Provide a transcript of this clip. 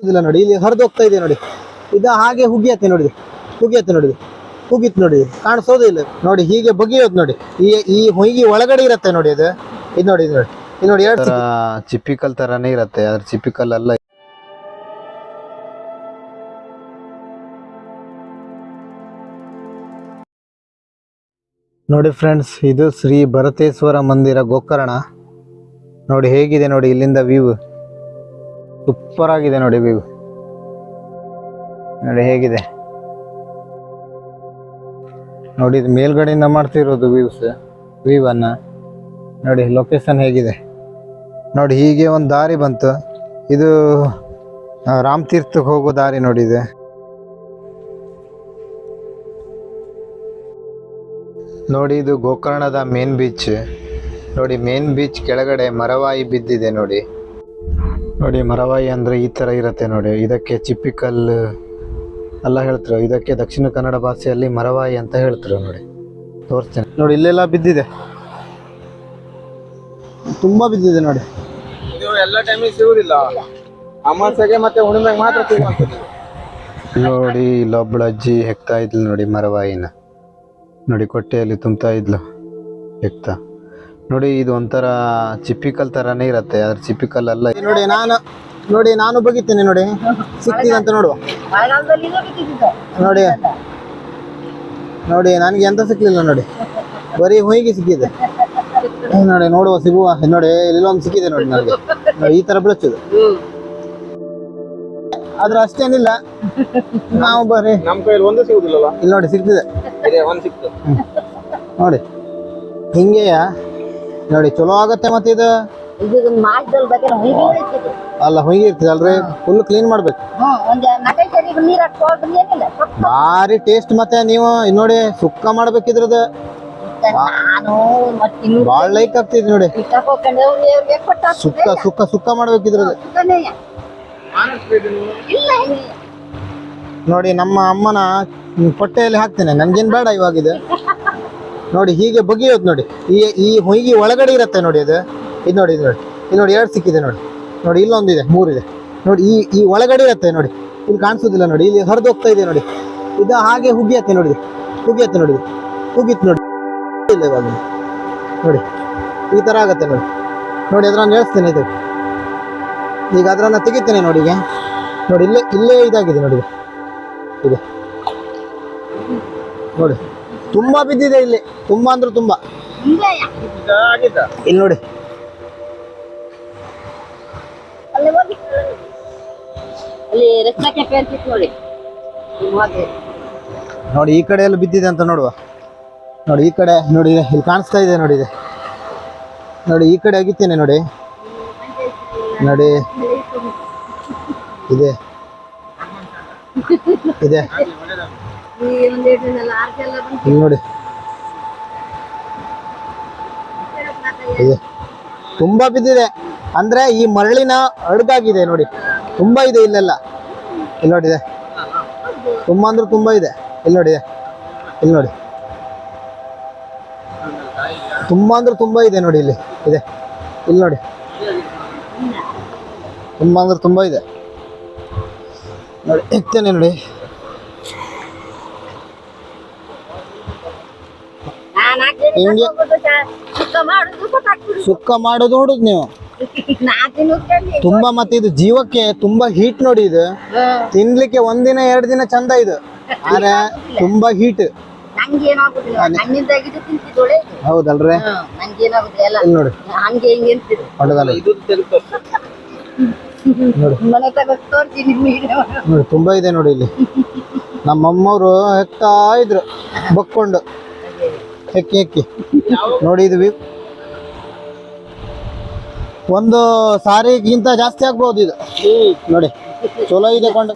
ಇಲ್ಲ ನೋಡಿ ಇಲ್ಲಿ ಹರಿದು ಹೋಗ್ತಾ ಇದೆ ನೋಡಿ. ಇದು ಹಾಗೆ ಹುಗಿಯತ್ತೆ ನೋಡಿ ಹುಗಿಯತ್ತೆ ನೋಡಿ ಹುಗಿತ್ ನೋಡಿ ಕಾಣಿಸೋದೇ ಇಲ್ಲ. ನೋಡಿ ಹೀಗೆ ಬಗೆಯೋದು ನೋಡಿ. ಈ ಈ ಹೊಯ್ಗಿ ಒಳಗಡೆ ಇರತ್ತೆ ನೋಡಿ ಅದು ಇದು ನೋಡಿ ಇದು ನೋಡಿ. ಇದು ನೋಡಿ ಎರಡು ಚಿಪ್ಪಿಕಲ್ ತರಾನೇ ಇರತ್ತೆ. ಅದ್ರ ಚಿಪ್ಪಿಕಲ್ ಅಲ್ಲ. ನೋಡಿ ಫ್ರೆಂಡ್ಸ್ ಇದು ಶ್ರೀ ಭರತೇಶ್ವರ ಮಂದಿರ ಗೋಕರ್ಣ. ನೋಡಿ ಹೇಗಿದೆ ನೋಡಿ ಇಲ್ಲಿಂದ ವ್ಯೂ ಸೂಪರ್ ಆಗಿದೆ ನೋಡಿ ವ್ಯೂ ನೋಡಿ ಹೇಗಿದೆ. ನೋಡಿ ಇದು ಮೇಲ್ಗಡೆಯಿಂದ ಮಾಡ್ತಿರೋದು ವ್ಯೂಸ್ ವ್ಯೂ ಅನ್ನ. ನೋಡಿ ಲೊಕೇಶನ್ ಹೇಗಿದೆ. ನೋಡಿ ಹೀಗೆ ಒಂದು ದಾರಿ ಬಂತು. ಇದು ರಾಮ್ ತೀರ್ಥಕ್ಕೆ ಹೋಗೋ ದಾರಿ ನೋಡಿ ಇದು. ನೋಡಿ ಇದು ಗೋಕರ್ಣದ ಮೇನ್ ಬೀಚ್ ನೋಡಿ ಮೇನ್ ಬೀಚ್ ಕೆಳಗಡೆ ಮರವಾಯಿ ಬಿದ್ದಿದೆ ನೋಡಿ. ನೋಡಿ ಮರವಾಯಿ ಅಂದ್ರೆ ಈ ತರ ಇರುತ್ತೆ ನೋಡಿ. ಇದಕ್ಕೆ ಚಿಪ್ಪಿಕಲ್ ಎಲ್ಲ ಹೇಳ್ತಾರೆ ಇದಕ್ಕೆ ದಕ್ಷಿಣ ಕನ್ನಡ ಭಾಷೆಯಲ್ಲಿ ಮರವಾಯಿ ಅಂತ ಹೇಳ್ತಾರೆ ನೋಡಿ. ತೋರಿಸ್ತೇನೆ. ನೋಡಿ ಇಲ್ಲೆಲ್ಲ ಬಿದ್ದಿದೆ. ತುಂಬಾ ಬಿದ್ದಿದೆ ನೋಡಿ. ಎಲ್ಲ ಟೈಮಿಗೆ ಸಿಗುದಿಲ್ಲ. ಅಮಾಸೆಗೆ ಮತ್ತೆ ಹುಣ್ಣಿಮೆಗೆ ಮಾತ್ರ ನೋಡಿ ಇಲ್ಲೊಬ್ಬಳು ಅಜ್ಜಿ ಹೆಕ್ತಾ ಇದ್ಲು ನೋಡಿ ಮರವಾಯಿನ. ನೋಡಿ ಕೊಟ್ಟೆಯಲ್ಲಿ ತುಂಬ್ತಾ ಇದ್ಲು ಹೆಕ್ತಾ. ನೋಡಿ ಇದು ಒಂಥರ ಚಿಪ್ಪಿಕಲ್ ತರಾನೇ ಇರತ್ತೆ. ಅದ್ರ ಚಿಪ್ಪಿಕಲ್ ಅಲ್ಲ. ನೋಡಿ ನಾನು ನೋಡಿ ನಾನು ಬಗಿತೇನೆ ನೋಡಿ. ಸಿಕ್ತಿದೆ ಅಂತ ನೋಡುವ. ನೋಡಿ. ನೋಡಿ ನನಗೆ ಎಂತ ಸಿಕ್ಲಿಲ್ಲ ನೋಡಿ. ಬರೀ ಹೊಯ್ಗೆ ಸಿಕ್ಕಿದೆ. ನೋಡಿ ನೋಡುವ ಸಿಗುವ. ನೋಡಿ ಇಲ್ಲೊಂದು ಸಿಕ್ಕಿದೆ ನೋಡಿ ನನಗೆ. ಈ ತರ ಬೆಳಚುದು ಆದ್ರೆ ಅಷ್ಟೇನಿಲ್ಲ. ನಾವು ಬರ್ರಿ ನಮ್ ಕೈಯಲ್ಲಿ ಒಂದು ಸಿಗುದಿಲ್ಲ ಇಲ್ಲಿ ನೋಡಿ ಸಿಕ್ತಿದೆ ಹಿಂಗೆಯಾ ಒಂದು ಸಿಕ್ತು. ನೋಡಿ. ಹಿಂಗೆಯ? ನೋಡಿ ಚಲೋ ಆಗತ್ತೆ ಮತ್ತೆ ಇದು? ಇದು ಮಾಸದಲ್ಲಿ ಬಗ್ಗೆ ಹೊಯ್ಗೆ ಅಲ್ಲ ಹೊಯ್ಗೆ ಇರ್ತದೆ ಅಲ್ರಿ ಫುಲ್ ಕ್ಲೀನ್ ಮಾಡ್ಬೇಕು. ಭಾರಿ ಟೇಸ್ಟ್ ಮತ್ತೆ ನೀವು. ನೋಡಿ ಸುಕ್ಕ ಮಾಡ್ಬೇಕಿದ್ರದ ಬಾಳ್ ಲೈಕ್ ಆಗ್ತಿದ್ ನೋಡಿ. ಸುಕ್ಕ ಸುಕ್ಕ ಸುಕ್ಕ ಮಾಡ್ಬೇಕಿದ್ರದ. ನೋಡಿ ನಮ್ಮ ಅಮ್ಮನ ಪೊಟ್ಟೆಯಲ್ಲಿ ಹಾಕ್ತೇನೆ. ನನ್ಗೇನ್ ಬೇಡ ಇವಾಗ ಇದು. ನೋಡಿ, ಹೀಗೆ ಬಗೆಯೋದು ನೋಡಿ. ಈ ಈ ಹೊಯ್ಗಿ ಒಳಗಡೆ ಇರುತ್ತೆ ನೋಡಿ ಅದು. ಇದು ನೋಡಿ ಇದು ನೋಡಿ. ಇದು ನೋಡಿ, ಎರಡು ಸಿಕ್ಕಿದೆ ನೋಡಿ. ನೋಡಿ ಇಲ್ಲೊಂದು ಇದೆ ಮೂರಿದೆ. ನೋಡಿ, ಈ ಈ ಒಳಗಡೆ ಇರುತ್ತೆ ನೋಡಿ. ಇಲ್ಲಿ ಕಾಣಿಸೋದಿಲ್ಲ ನೋಡಿ. ಇಲ್ಲಿ ಹರಿದು ಹೋಗ್ತಾ ಇದೆ ನೋಡಿ. ಇದು ಹಾಗೆ ಹುಗಿಯತ್ತೆ ನೋಡಿ. ಹುಗಿಯತ್ತೆ ನೋಡಿ. ಹುಗಿತ್ ನೋಡಿ. ಇಲ್ಲ ಇವಾಗ. ನೋಡಿ, ಈ ಥರ ಆಗತ್ತೆ ನೋಡಿ. ನೋಡಿ, ಅದ್ರನ್ನ ಹೇಳ್ತೇನೆ ಇದು. ಈಗ ಅದರನ್ನು ತೆಗಿತೇನೆ ನೋಡಿ ಈಗ. ನೋಡಿ, ಇಲ್ಲೇ ಇಲ್ಲೇ ಇದಾಗಿದೆ ನೋಡಿ. ಇದೆ. ನೋಡಿ. ತುಂಬಾ ಬಿದ್ದಿದೆ ಇಲ್ಲಿ. ತುಂಬಾ ಅಂದ್ರೆ ತುಂಬಾ. ಇಲ್ಲಿ ನೋಡಿ. ನೋಡಿ. ನೋಡಿ ಈ ಕಡೆ ಎಲ್ಲ ಬಿದ್ದಿದೆ ಅಂತ ನೋಡುವ. ನೋಡಿ ಈ ಕಡೆ ನೋಡಿ ಇಲ್ಲಿ ಕಾಣಿಸ್ತಾ ಇದೆ ನೋಡಿ ಇದೆ. ನೋಡಿ ಈ ಕಡೆ ಆಗಿತ್ತೇನೆ ನೋಡಿ. ನೋಡಿ. ಇದೆ. ಇದೆ. ನೋಡಿ. ತುಂಬಾ ಬಿದ್ದಿದೆ. ಅಂದ್ರೆ ಈ ಮರಳಿನ ಅಡುಗಾಗಿದೆ ನೋಡಿ. ತುಂಬಾ ಇದೆ ಇಲ್ಲೆಲ್ಲ. ಇಲ್ಲಿ ನೋಡಿ ಇದೆ. ತುಂಬಾ ಅಂದ್ರೆ ತುಂಬಾ ಇದೆ. ಇಲ್ಲಿ ನೋಡಿ ಇದೆ. ಇಲ್ಲಿ ನೋಡಿ. ತುಂಬಾ ಅಂದ್ರೆ ತುಂಬಾ ಇದೆ ನೋಡಿ ಇಲ್ಲಿ. ಇದೆ. ಇಲ್ಲಿ ನೋಡಿ. ತುಂಬಾ ಅಂದ್ರೆ ತುಂಬಾ ಇದೆ. ನೋಡಿ ಇರ್ತೇನೆ ನೋಡಿ ನಾನು ಹಾಕ್ತೀನಿ ಹಿಂಗೆ ಸುಕ್ಕ ಮಾಡುದು ನೋಡುದು ನೀವು. ತುಂಬಾ ಮತ್ತೆ ಇದು ಜೀವಕ್ಕೆ ತುಂಬಾ ಹೀಟ್ ನೋಡಿ ಇದು. ತಿನ್ಲಿಕ್ಕೆ ಒಂದಿನ ಎರಡ್ ದಿನ ಚಂದ ಇದು. ಆದ್ರೆ ತುಂಬಾ ಹೀಟ್ ಹೌದಲ್ರಿ? ನೋಡಿ. ಹಂಗೆ ಹಿಂಗೆ ಅಂತಿದ್ರು. ಹೊಡೆದಲ್ಲ ಇದು ತೆಲುಗು ನೋಡಿ. ಮನೆ ತಗ ತೋರ್ತೀನಿ ನಿಮಗೆ ನೋಡಿ ತುಂಬಾ ಇದೆ ನೋಡಿ ಇಲ್ಲಿ. ನಮ್ಮಮ್ಮವ್ರು ಹೆಕ್ತಾ ಇದ್ರು ಬಕ್ಕೊಂಡು. ಹೆಕ್ಕಿ ಎಕ್ಕಿ ನೋಡಿ ಇದು ಒಂದು ಸಾರಿಗಿಂತ ಜಾಸ್ತಿ ಆಗ್ಬೋದು ಇದು. ನೋಡಿ ಚಲೋ ಇದೆ ಕೊಂಡು.